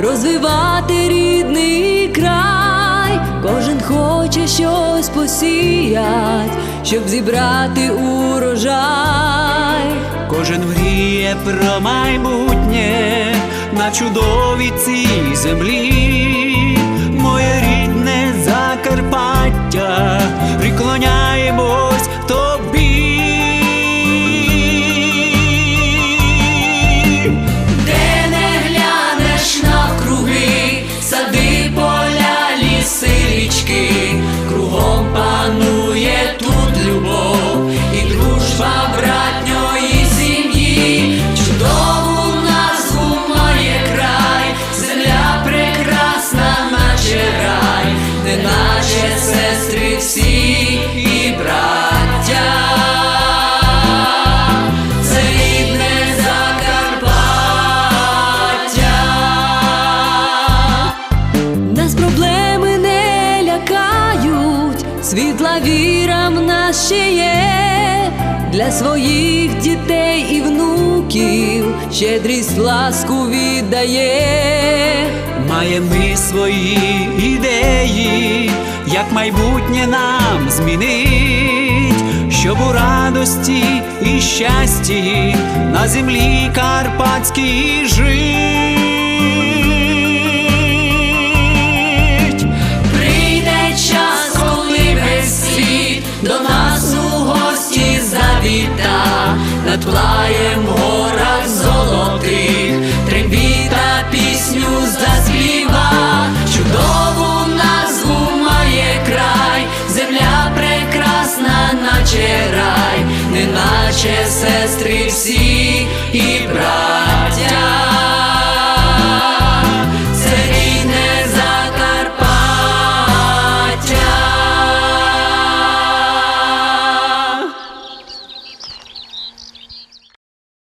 Розвивати рідний край. Кожен хоче щось посіять, щоб зібрати урожай. Кожен мріє про майбутнє на чудовій цій землі. smile. Світла віра в нас ще є. Для своїх дітей і внуків щедрість ласку віддає. Маємо ми свої ідеї, як майбутнє нам змінить, щоб у радості і щасті на землі карпатській жить. Завіта, над плаєм горах золотих, трембіта пісню заспіва, чудову назву має край, земля прекрасна, наче рай, неначе сестри всі і браття.